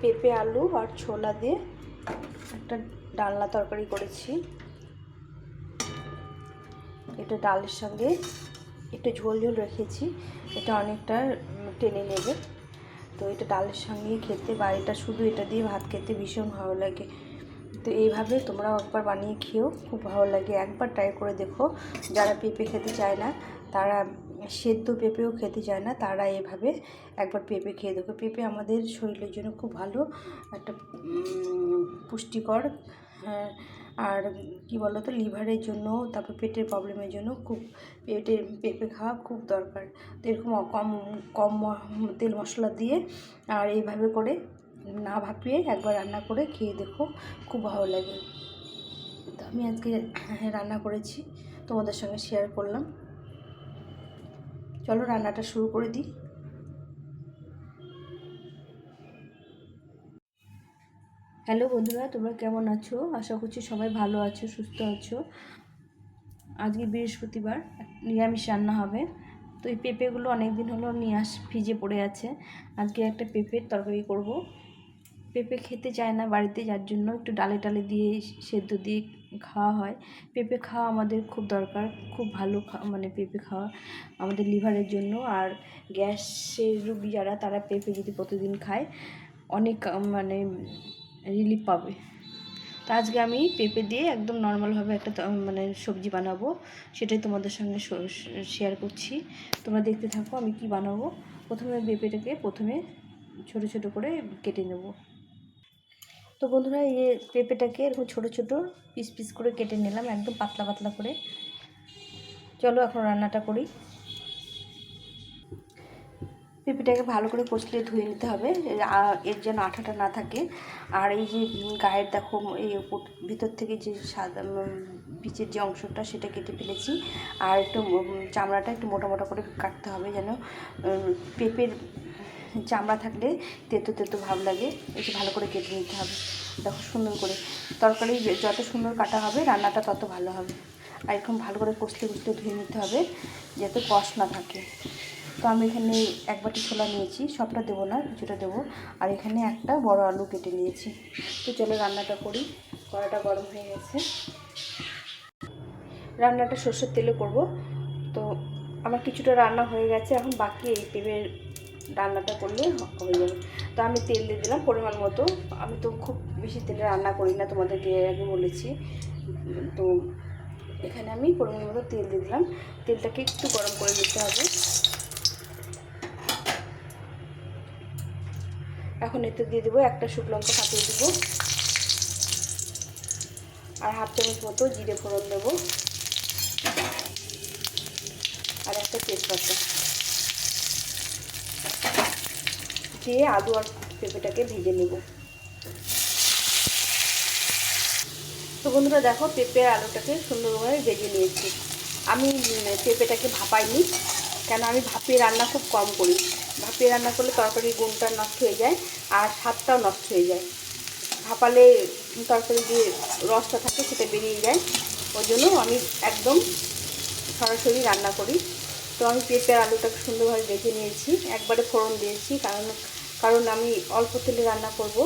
পেঁপে, আলু আর ছোলা দিয়ে একটা ডালনা তরকারি করেছি। এটা ডালের সঙ্গে একটু ঝোল ঝোল রেখেছি, এটা অনেকটা টেনে নেবে। তো এটা ডালের সঙ্গে খেতে বা এটা শুধু এটা দিয়ে ভাত খেতে ভীষণ ভালো লাগে। তো এইভাবে তোমরাও একবার বানিয়ে খেও খুব ভালো লাগে। একবার ট্রাই করে দেখো। যারা পেঁপে খেতে চায় না, তারা সেদ্ধ পেঁপেও খেতে চায় না তারা এভাবে একবার পেঁপে খেয়ে দেখো। পেঁপে আমাদের শরীরের জন্য খুব ভালো একটা পুষ্টিকর হ্যাঁ, আর কি বলো তো লিভারের জন্য তারপর পেটের প্রবলেমের জন্য খুব পেটের পেঁপে খাওয়া খুব দরকার। তো এরকম কম কম তেল মশলা দিয়ে আর এইভাবে করে না ভাপিয়ে একবার রান্না করে খেয়ে দেখো খুব ভালো লাগে। তো আমি আজকে রান্না করেছি তোমাদের সঙ্গে শেয়ার করলাম। চলো রান্নাটা শুরু করে দিই। হ্যালো বন্ধুরা, তোমরা কেমন আছো? আশা করছি সবাই ভালো আছো, সুস্থ আছো। আজকে বৃহস্পতিবার, নিরামিষ রান্না হবে। তো এই পেঁপেগুলো অনেক দিন হলো নিয়ে আস, ফ্রিজে পড়ে আছে। আজকে একটা পেঁপের তরকারি করব। পেঁপে খেতে চায় না বাড়িতে, যার জন্য একটু ডালে টালে দিয়ে সেদ্ধ দিয়ে খাওয়া হয়। পেঁপে খাওয়া আমাদের খুব দরকার, খুব ভালো মানে পেঁপে খাওয়া আমাদের লিভারের জন্য। আর গ্যাসের রুগী যারা, তারা পেঁপে যদি প্রতিদিন খায়, অনেক মানে রিলিফ পাবে। তো আজকে আমি পেঁপে দিয়ে একদম নর্মালভাবে একটা মানে সবজি বানাবো। সেটাই তোমাদের সঙ্গে শেয়ার করছি। তোমরা দেখতে থাকো আমি কি বানাবো। প্রথমে পেঁপেটাকে প্রথমে ছোট ছোট করে কেটে নেব। তো বন্ধুরা, এই পেঁপেটাকে এরকম ছোটো ছোটো পিস পিস করে কেটে নিলাম, একদম পাতলা পাতলা করে। চলো এখন রান্নাটা করি। পেঁপেটাকে ভালো করে কচলে ধুয়ে নিতে হবে এর যেন আঠাটা না থাকে। আর এই যে গায়ের দেখো, এই ভিতর থেকে যে সাদা বিচের যে অংশটা, সেটা কেটে ফেলেছি। আর একটু চামড়াটা একটু মোটা মোটা করে কাটতে হবে যেন পেঁপের চামড়া থাকলে তেতো তেতো ভাব লাগে, একটু ভালো করে কেটে নিতে হবে। দেখো সুন্দর করে। তরকারি যত সুন্দর কাটা হবে, রান্নাটা তত ভালো হবে। আর এরকম ভালো করে কষলে কষলে ধুয়ে নিতে হবে, যাতে কষ না থাকে। তো আমি এখানে এক বাটি ছোলা নিয়েছি, সবটা দেবো না, কিছুটা দেবো। আর এখানে একটা বড় আলু কেটে নিয়েছি। তো চলো রান্নাটা করি। কড়াটা গরম হয়ে গেছে। রান্নাটা সর্ষের তেলে করব। তো আমার কিছুটা রান্না হয়ে গেছে, এখন বাকি এই পেঁপের রান্নাটা করলে হয়ে যাবে। তো আমি তেল দিয়ে দিলাম পরিমাণ মতো। আমি তো খুব বেশি তেলে রান্না করি না, তোমাদেরকে আগে বলেছি। তো এখানে আমি পরিমাণ মতো তেল দিয়ে দিলাম। তেলটাকে একটু গরম করে দিতে হবে। এখন এতে দিয়ে দেবো একটা শুকনো লঙ্কা ফাটিয়ে দেবো। আর হাফ চামচ মতো জিরে ফোড়ন দেবো। আর একটা তেজপাতা। দিয়ে আলু আর পেঁপেটাকে ভেজে নেব। তো বন্ধুরা দেখো, পেঁপে আর আলুটাকে সুন্দরভাবে ভেজে নিয়েছি। আমি পেঁপেটাকে ভাপাইনি, কেন আমি ভাপিয়ে রান্না খুব কম করি। ভাপিয়ে রান্না করলে তরকারির গুণটা নষ্ট হয়ে যায় আর স্বাদটাও নষ্ট হয়ে যায়। ভাপালে তরকারি যে রসটা থাকে সেটা বেরিয়ে যায়। ওই জন্য আমি একদম সরাসরি রান্না করি। তো আমি পেঁপে আলুটাকে সুন্দরভাবে বেছে নিয়েছি। একবারে ফোড়ন দিয়েছি, কারণ কারণ আমি অল্প তেলে রান্না করব।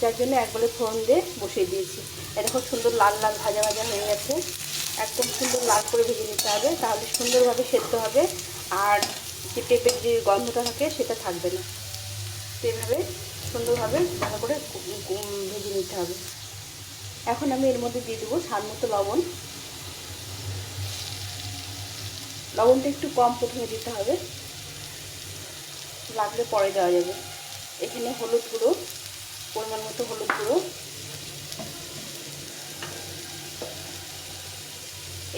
যার জন্য একবারে ফোড়ন দিয়ে বসিয়ে দিয়েছি। এটা খুব সুন্দর লাল লাল ভাজা ভাজা হয়ে গেছে। একদম সুন্দর লাল করে ভেজে নিতে হবে, তাহলে সুন্দরভাবে সেদ্ধ হবে। আর যে পেঁপের যে গন্ধটা থাকে সেটা থাকবে না। তো এইভাবে সুন্দরভাবে ভালো করে ভেজে নিতে হবে। এখন আমি এর মধ্যে দিয়ে দেবো স্বাদ মতো লবণ। লবণটা একটু কম প্রথমে দিতে হবে। লাগলে পরে দেওয়া যাবে। এখানে হলুদ গুঁড়ো, পরিমাণ মতো হলুদ গুঁড়ো।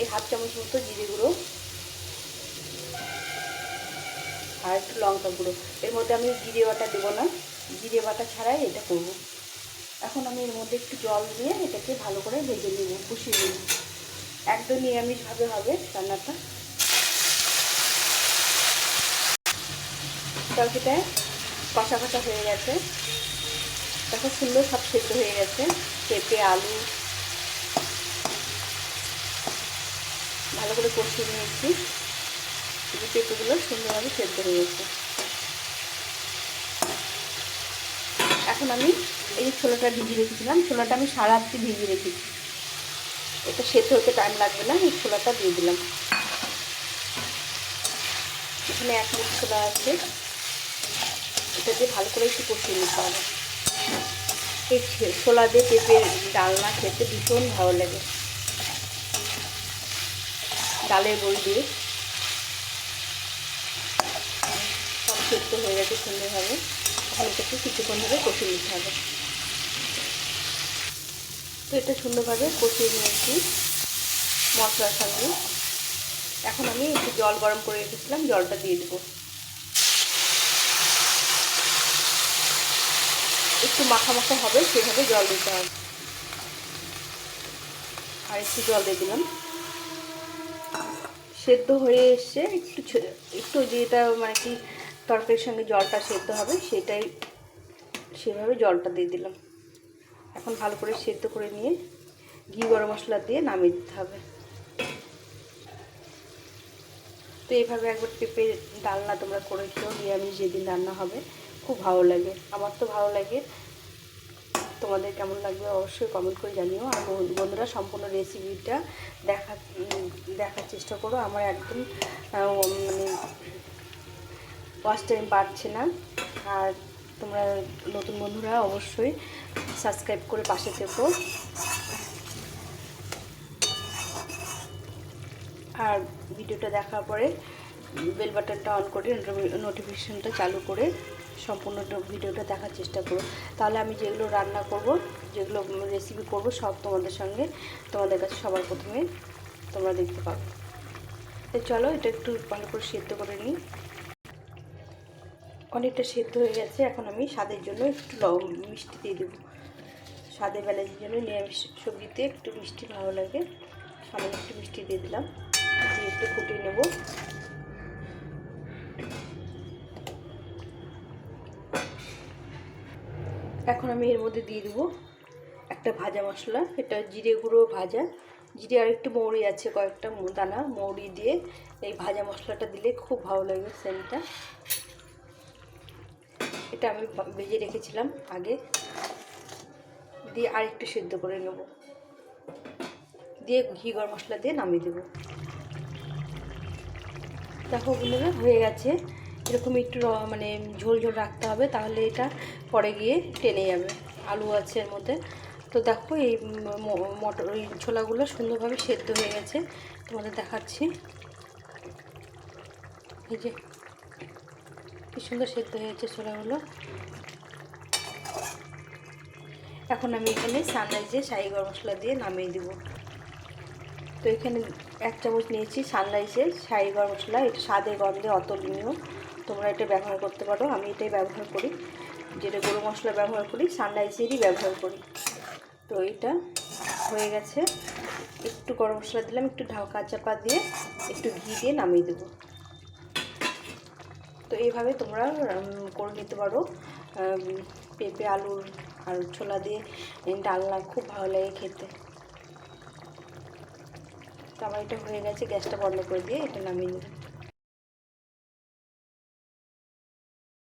এই হাফ চামচ মতো জিরে গুঁড়ো। আর একটু লঙ্কা গুঁড়ো। এর মধ্যে আমি জিরে বাটা দেবো না। জিরে বাটা ছাড়াই এটা করব। এখন আমি এর মধ্যে একটু জল দিয়ে এটাকে ভালো করে ভেজে নেব, কষিয়ে নেব। একদম নিরামিষভাবে হবে রান্নাটা। তরকারিটা কষা কষা হয়ে গেছে। দেখো সুন্দর সব সেদ্ধ হয়ে গেছে, পেঁপে, আলু। ভালো করে কষিয়ে নিয়েছি। এই পেঁপেগুলো সুন্দরভাবে সেদ্ধ হয়ে গেছে। এখন আমি এই যে ছোলাটা ভিজিয়ে রেখেছিলাম, ছোলাটা আমি সারা রাত্রি ভিজিয়ে রেখেছি। এটা সেদ্ধ হতে টাইম লাগবে না, এই ছোলাটা দিয়ে দিলাম। এখানে এক মুখ ছোলা আছে। এটা দিয়ে ভালো করে একটু কষিয়ে নিতে হবে। এই ছোলা দিয়ে পেঁপের ডালনা খেতে ভীষণ ভালো লাগে। ডালের বড়ি দিয়ে। সব সেদ্ধ হয়ে গেছে সুন্দরভাবে। এখন এটাকে কিছুক্ষণ ধরে কষিয়ে নিতে হবে। তো এটা সুন্দরভাবে কষিয়ে নিয়েছি মশলার সঙ্গে। এখন আমি একটু জল গরম করে রেখেছিলাম, জলটা দিয়ে দেবো। একটু মাখা মাখা হবে, সেভাবে জল দিতে হবে। আর একটু জল দিয়ে দিলাম। সেদ্ধ হয়ে এসছে একটু একটু যেটা মানে কি তরকারির সঙ্গে জলটা সেদ্ধ হবে, সেটাই সেভাবে জলটা দিয়ে দিলাম। এখন ভালো করে সেদ্ধ করে নিয়ে ঘি গরম মশলা দিয়ে নামিয়ে দিতে হবে। তো এইভাবে একবার পেঁপে ডালনা তোমরা করে খেও নিরামিষ যেদিন রান্না হবে। খুব ভালো লাগে। আমার তো ভালো লাগে। তোমাদের কেমন লাগবে অবশ্যই কমেন্ট করে জানিও। আর বন্ধুরা, সম্পূর্ণ রেসিপিটা দেখা দেখার চেষ্টা করো। আমার একদম মানে ওয়াচ টাইম বাড়ছে না। আর তোমরা নতুন বন্ধুরা অবশ্যই সাবস্ক্রাইব করে পাশে থেকো। আর ভিডিওটা দেখার পরে বেল বাটনটা অন করে নোটিফিকেশনটা চালু করে সম্পূর্ণ ভিডিওটা দেখার চেষ্টা করো তাহলে আমি যেগুলো রান্না করব, যেগুলো রেসিপি করব, সব তোমাদের সঙ্গে তোমাদের কাছে সবার প্রথমে তোমরা দেখতে পাবে। তো চলো এটা একটু ভালো করে সেদ্ধ করে নিই। অনেকটা সেদ্ধ হয়ে গেছে, এখন আমি স্বাদের জন্য একটু মিষ্টি দিয়ে দেবো। স্বাদের বেলার জন্য নিরামিষ সবজিতে একটু মিষ্টি ভালো লাগে। সামান্য একটু মিষ্টি দিয়ে দিলাম। দিয়ে একটু ফুটিয়ে নেব। এখন আমি এর মধ্যে দিয়ে দেবো একটা ভাজা মশলা। এটা জিরে গুঁড়ো ভাজা। জিরে আর একটু মৌরি আছে, কয়েকটা দানা, মৌরি দিয়ে এই ভাজা মশলাটা দিলে খুব ভালো লাগে সেন্টটা। এটা আমি ভেজে রেখেছিলাম আগে। দিয়ে আর একটু সেদ্ধ করে নেব। দিয়ে ঘি গরম মশলা দিয়ে নামিয়ে দেবো। দেখো বন্ধুরা, হয়ে গেছে। এরকম একটু মানে ঝোল ঝোল রাখতে হবে, তাহলে এটা পরে গিয়ে টেনে যাবে। আলু আছে এর মধ্যে। তো দেখো এই মটর, ওই ছোলাগুলো সুন্দরভাবে সেদ্ধ হয়ে গেছে। তোমাদের দেখাচ্ছি। এই যে, কি সুন্দর সেদ্ধ হয়েছে ছোলাগুলো। এখন আমি এখানে সানরাইজে শাহি গরম মশলা দিয়ে নামিয়ে দেবো। তো এখানে এক চামচ নিয়েছি সানরাইজের শাহি গরম মশলা। এটা স্বাদে গন্ধে অতুলনীয়। তোমরা এটা ব্যবহার করতে পারো। আমি এটাই ব্যবহার করি। যেটা গরম মশলা ব্যবহার করি সানরাইজেরই ব্যবহার করি। তো এটা হয়ে গেছে। একটু গরম মশলা দিলাম, একটু ঢাকা চাপা দিয়ে একটু ঘি দিয়ে নামিয়ে দেবো। তো এইভাবে তোমরা করে নিতে পারো। পেঁপে, আলুর আর ছোলা দিয়ে ডালনা খুব ভালো লাগে খেতে। তো আমার এটা হয়ে গেছে, গ্যাসটা বন্ধ করে দিয়ে এটা নামিয়ে নেব।